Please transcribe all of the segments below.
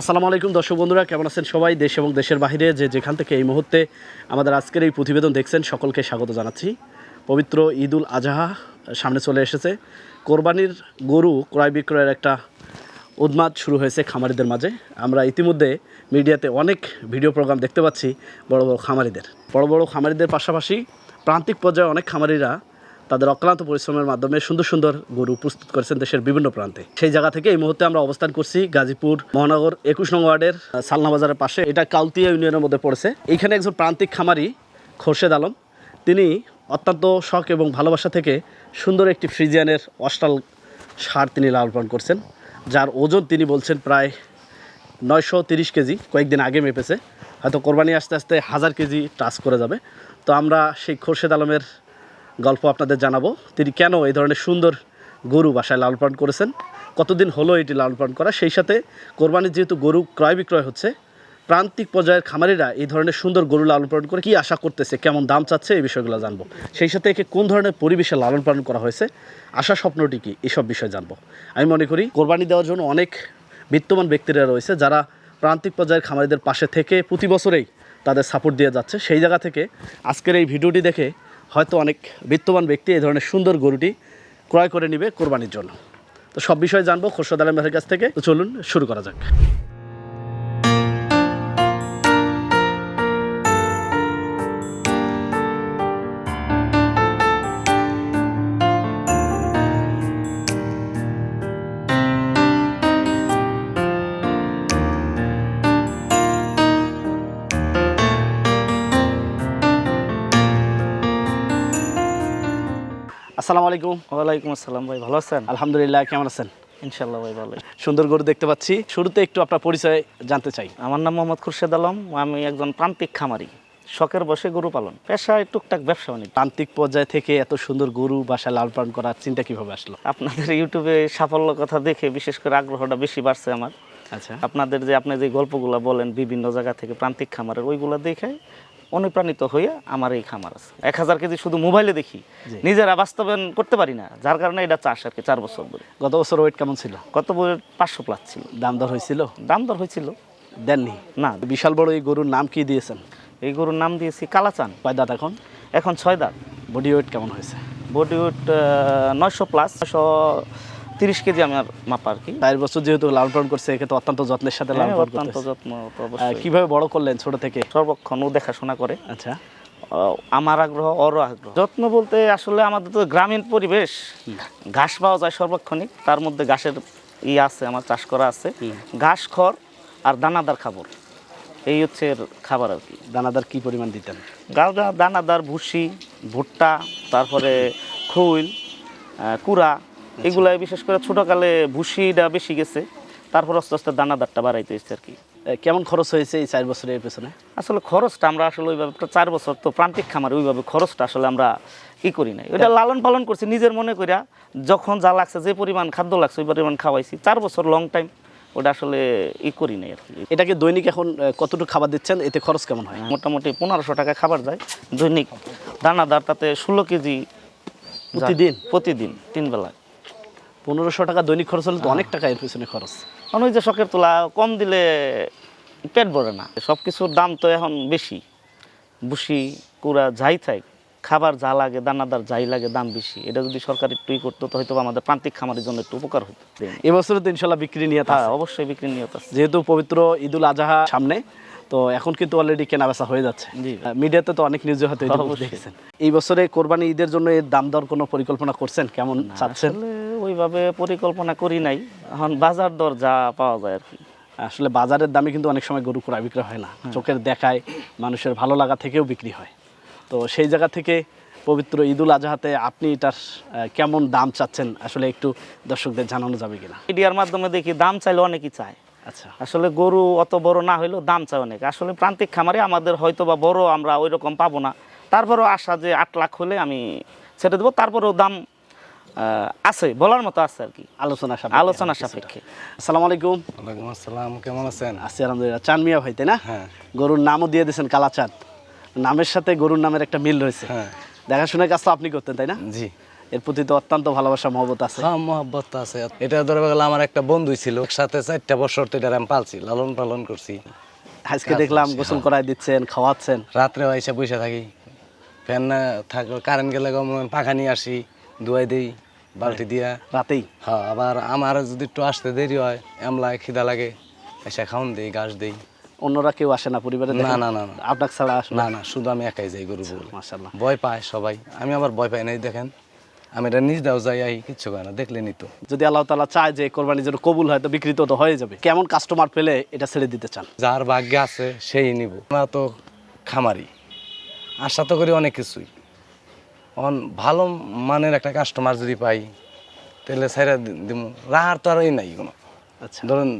আসসালামু আলাইকুম, দর্শক বন্ধুরা, কেমন আছেন সবাই? দেশ এবং দেশের বাইরে যে যেখান থেকে এই মুহূর্তে আমাদের আজকের এই প্রতিবেদন দেখছেন, সকলকে স্বাগত জানাচ্ছি। পবিত্র ঈদুল আজহা সামনে চলে এসেছে। কোরবানির গরু ক্রয় বিক্রয়ের একটা উন্মাদ শুরু হয়েছে খামারিদের মাঝে। আমরা ইতিমধ্যে মিডিয়াতে অনেক ভিডিও প্রোগ্রাম দেখতে পাচ্ছি বড় বড় খামারিদের। বড় বড় খামারিদের পাশাপাশি প্রান্তিক পর্যায়ে অনেক খামারিরা তাদের অক্লান্ত পরিশ্রমের মাধ্যমে সুন্দর সুন্দর গরু প্রস্তুত করেছেন দেশের বিভিন্ন প্রান্তে। সেই জায়গা থেকে এই মুহূর্তে আমরা অবস্থান করছি গাজীপুর মহানগর একুশ নং ওয়ার্ডের সালনা বাজারের পাশে। এটা কালতিয়া ইউনিয়নের মধ্যে পড়েছে। এখানে একজন প্রান্তিক খামারি খোরশেদ আলম। তিনি অত্যন্ত শখ এবং ভালোবাসা থেকে সুন্দর একটি ফ্রিজিয়ানের অস্টাল সার তিনি লালন করছেন, যার ওজন তিনি বলছেন প্রায় নয়শো তিরিশ কেজি, কয়েকদিন আগে মেপেছে। হয়তো কোরবানি আস্তে আস্তে হাজার কেজি টাচ করে যাবে। তো আমরা সেই খোরশেদ আলমের গল্প আপনাদের জানাব। তিনি কেন এই ধরনের সুন্দর গরু বাসায় লালন পালন করেছেন? কতদিন হলো এটি লালন পালন করা? সেই সাথে কোরবানির যেহেতু গরু ক্রয় বিক্রয় হচ্ছে, প্রান্তিক পর্যায়ের খামারিরা এই ধরনের সুন্দর গরু লালন পালন করে কি আশা করতেছে, কেমন দাম চাচ্ছে, এই বিষয়গুলো জানব। সেই সাথে একে কোন ধরনের পরিবেশে লালন পালন করা হয়েছে, আশা স্বপ্নটি কী, এসব বিষয় জানব। আমি মনে করি কোরবানি দেওয়ার জন্য অনেক বিত্তমান ব্যক্তিরা রয়েছে, যারা প্রান্তিক পর্যায়ের খামারিদের পাশে থেকে প্রতি বছরেই তাদের সাপোর্ট দিয়ে যাচ্ছে। সেই জায়গা থেকে আজকের এই ভিডিওটি দেখে হয়তো অনেক বিত্তবান ব্যক্তি এই ধরনের সুন্দর গরুটি ক্রয় করে নেবে কোরবানির জন্য। তো সব বিষয়ে জানব খোরশদ আলমের কাছ থেকে। তো চলুন শুরু করা যাক। আসসালামু আলাইকুম। ওয়ালাইকুম আসসালাম ভাই ভালো আছেন? আলহামদুলিল্লাহ কেমন আছেন? ইনশাল্লাহ ভাই ভালো। সুন্দর গরু দেখতে পাচ্ছি। শুরুতে একটু আপনার পরিচয় জানতে চাই। আমার নাম মোহাম্মদ খুরশেদ আলম আমি একজন প্রান্তিক খামারি। শখের বসে গরু পালন পেশায় টুকটাক ব্যবসা বাণিজ্য। প্রান্তিক পর্যায় থেকে এত সুন্দর গরু বাসায় লাল পালন করার চিন্তা কীভাবে আসলো? আপনাদের ইউটিউবে সাফল্য কথা দেখে বিশেষ করে আগ্রহটা বেশি বাড়ছে আমার। আচ্ছা। আপনাদের যে আপনি যে গল্পগুলো বলেন বিভিন্ন জায়গা থেকে প্রান্তিক খামারের ওইগুলো দেখে অনুপ্রাণিত হয়ে আমার এই খামার আছে। এক হাজার কেজি শুধু মোবাইলে দেখি নিজেরা বাস্তবায়ন করতে পারি না যার কারণে এটা চাষ আর কি চার বছর ধরে। গত বছর ওয়েট কেমন ছিল? কত বছর পাঁচশো প্লাস ছিল। দাম দর হয়েছিল? দাম দর হয়েছিল। দেননি? না। বিশাল বড় এই গরুর নাম কি দিয়েছেন? এই গরুর নাম দিয়েছি কালাচান। কয় দাঁত এখন? এখন ছয় দাঁত। বডি ওয়েট কেমন হয়েছে? বডি ওয়েট নয়শো প্লাস নয়শো তিরিশ কেজি আমার মাপা আর কি। চার বছর যেহেতু লালন পালন করছে একে তো অত্যন্ত যত্নের সাথে লালন হ্যাঁ, পালন অত্যন্ত যত্ন কীভাবে বড় করলেন ছোট থেকে? সর্বক্ষণ ও দেখাশোনা করে। আচ্ছা। আমার আগ্রহ ওরও আগ্রহ। যত্ন বলতে আসলে আমাদের তো গ্রামীণ পরিবেশ। ঘাস পাওয়া যায় সর্বক্ষণিক তার মধ্যে ঘাসের ই আছে আমার চাষ করা আছে। ঘাস খড় আর দানাদার খাবার। এই হচ্ছে এর খাবার আর কি। দানাদার কি পরিমাণ দিতেন? দানাদার ভুসি ভুট্টা তারপরে খৈল কুড়া এগুলাই বিশেষ করে ছোটকালে ভুসিটা বেশি গেছে তারপর আস্তে আস্তে দানাদারটা বাড়াইতে এসছে আর কি। কেমন খরচ হয়েছে এই চার বছরের পেছনে? আসলে খরচটা আমরা আসলে ওইভাবে চার বছর তো প্রান্তিক খামারে ওইভাবে খরচটা আসলে আমরা ই করি নাই। ওইটা লালন পালন করছি নিজের মনে করিয়া যখন যা লাগছে যে পরিমাণ খাদ্য লাগছে ওই পরিমাণ খাওয়াইছি। চার বছর লং টাইম ওটা আসলে ই করি নাই আর কি। এটাকে দৈনিক এখন কতটুকু খাবার দিচ্ছেন? এতে খরচ কেমন হয়? মোটামুটি পনেরোশো টাকা খাবার যায় দৈনিক। দানাদার তাতে ষোলো কেজি। প্রতিদিন? প্রতিদিন তিন বেলা। পনেরোশো টাকা দৈনিক খরচ হলে তো অনেক টাকা এর পেছনে খরচ। কারণ ওই যে শখের তোলা কম দিলে পেট ভরে না। সব কিছুর দাম তো এখন বেশি। বুসি কুড়া যাই থাক খাবার যা লাগে দানাদার যাই লাগে দাম বেশি। এটা যদি সরকার একটু ই করতো তো হয়তো আমাদের প্রান্তিক খামারের জন্য একটু উপকার হতো। এবছরে তো ইনশাল্লাহ বিক্রি নিয়ে হ্যাঁ অবশ্যই বিক্রি নিয়ত আছে। যেহেতু পবিত্র ঈদুল আজহা সামনে তো এখন কিন্তু অলরেডি কেনা বেচা হয়ে যাচ্ছে। জি। মিডিয়াতে তো অনেক নিউজে হয়তো দেখেছেন। এই বছরে কোরবানি ঈদের জন্য এর দাম দর কোনো পরিকল্পনা করছেন? কেমন চাচ্ছেন? ওইভাবে পরিকল্পনা করি নাই। এখন বাজার দর যা পাওয়া যায় আর কি। আসলে বাজারের দামে কিন্তু অনেক সময় গরু ক্রয় বিক্রয় হয় না। চোখের দেখায় মানুষের ভালো লাগা থেকেও বিক্রি হয়। তো সেই জায়গা থেকে পবিত্র ঈদুল আজহাতে আপনি এটার কেমন দাম চাচ্ছেন? আসলে একটু দর্শকদের জানানো যাবে কিনা? মিডিয়ার মাধ্যমে দেখি দাম চাইলে অনেকেই চায়। আচ্ছা। আসলে গরু অত বড় না হইলেও দাম চায় অনেক। আসলে প্রান্তিক খামারে আমাদের হয়তো বা বড় আমরা ওই রকম পাবো না। তারপরেও আশা যে আট লাখ হলে আমি ছেড়ে দেবো। তারপরেও দাম আছে বলার মতো আছে আর কি। আলোচনা সাপেক্ষে আলোচনা সাপেক্ষে। আসসালামু আলাইকুম। ওয়ালাইকুম আসসালাম কেমন আছেন? আছি আলহামদুলিল্লাহ। চান মিয়া ভাই তাই না? হ্যাঁ। গরুর নামও দিয়ে দিয়েছেন কালাচাঁদ। নামের সাথে গরুর নামের একটা মিল রয়েছে। হ্যাঁ। দেখাশোনার কাজ তো আপনি করতেন তাই না? জি। এর প্রতি তো অত্যন্ত ভালোবাসা মহব্বত আছে। হ্যাঁ মহব্বত আছে। এটা ধরে গেল আমার একটা বন্ধু ছিল একসাথে চারটা বছর তো এটা আমি পালছি লালন পালন করছি। আজকে দেখলাম গোসল করাই দিচ্ছেন খাওয়াচ্ছেন। রাত্রে এসে বসে থাকি। ফ্যান না থাকলে কারেন্ট গেলে গম পাখা নিয়ে আসি ধুয়াই দিই। বালতি দিয়া। রাতেই? হ্যাঁ আবার আমার যদি একটু আসতে দেরি হয় এমলা খিদা লাগে এসে খাওন দিই ঘাস দিই। অন্যরা কেউ আসে না পরিবারে না, না, না, না। আপনার ছাড়া আসে না না শুধু আমি একাই যাই গরু বলে। ভয় পায় সবাই। আমি আবার ভয় পাই নাই দেখেন। আমি এটা নিজ দাও যাই আই কিচ্ছু করে না দেখলেনি তো যদি আল্লাহ তালা চায় যে কোরবানি যেন কবুল হয় তো বিকৃত তো হয়ে যাবে। কেমন কাস্টমার পেলে এটা ছেড়ে দিতে চান? যার ভাগ্যে আছে সেই নিব। আমরা তো খামারি। আশা তো করি অনেক কিছুই। অন ভালো মানের একটা কাস্টমার যদি পাই তাহলে সাইরা দিব রাহার তো আর এই নাই কোনো। আচ্ছা। ধরুন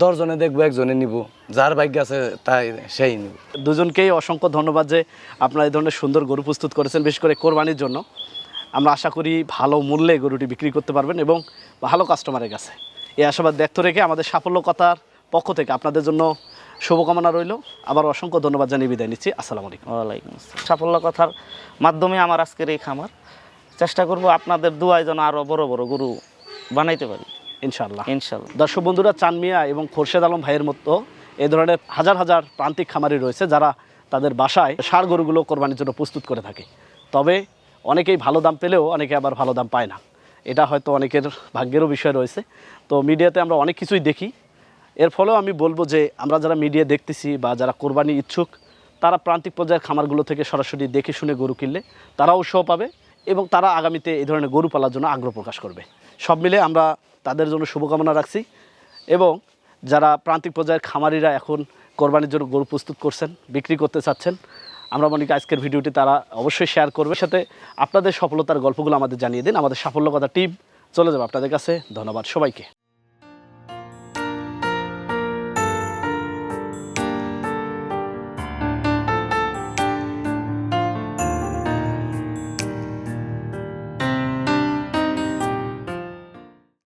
দশজনে দেখব একজনে নিব। যার ভাগ্য আছে তাই সেই নিব। দুজনকেই অসংখ্য ধন্যবাদ যে আপনারা এই ধরনের সুন্দর গরু প্রস্তুত করেছেন বিশেষ করে কোরবানির জন্য। আমরা আশা করি ভালো মূল্যে গরুটি বিক্রি করতে পারবেন এবং ভালো কাস্টমারের কাছে। এই আশাবাদ ব্যক্ত রেখে আমাদের সাফল্য কথার পক্ষ থেকে আপনাদের জন্য শুভকামনা রইল। আবার অসংখ্য ধন্যবাদ জানিয়ে বিদায় নিচ্ছি। আসসালামু আলাইকুম। ওয়ালাইকুম আসসালাম। সাফল্য কথার মাধ্যমে আমার আজকের এই খামার। চেষ্টা করব আপনাদের দুয়ায় যেন আরও বড় বড় গরু বানাইতে পারি। ইনশাল্লাহ ইনশাল্লাহ দর্শক বন্ধুরা চান মিয়া এবং খোরশেদ আলম ভাইয়ের মতো এই ধরনের হাজার হাজার প্রান্তিক খামারি রয়েছে যারা তাদের বাসায় ষাঁড় গরুগুলো কোরবানির জন্য প্রস্তুত করে থাকে। তবে অনেকেই ভালো দাম পেলেও অনেকে আবার ভালো দাম পায় না। এটা হয়তো অনেকের ভাগ্যেরও বিষয় রয়েছে। তো মিডিয়াতে আমরা অনেক কিছুই দেখি। এর ফলেও আমি বলব যে আমরা যারা মিডিয়া দেখতেছি বা যারা কোরবানি ইচ্ছুক, তারা প্রান্তিক পর্যায়ের খামারগুলো থেকে সরাসরি দেখে শুনে গরু কিনলে তারাও উৎসাহ পাবে এবং তারা আগামীতে এই ধরনের গরু পালার জন্য আগ্রহ প্রকাশ করবে। সব মিলে আমরা তাদের জন্য শুভকামনা রাখছি এবং যারা প্রান্তিক পর্যায়ের খামারিরা এখন কোরবানির জন্য গরু প্রস্তুত করছেন, বিক্রি করতে চাচ্ছেন, আমরা মনে করি আজকের ভিডিওটি তারা অবশ্যই শেয়ার করবে। সাথে আপনাদের সফলতার গল্পগুলো আমাদের জানিয়ে দিন, আমাদের সাফল্য কথা টিম চলে যাবে। আপনাদের কাছে ধন্যবাদ সবাইকে।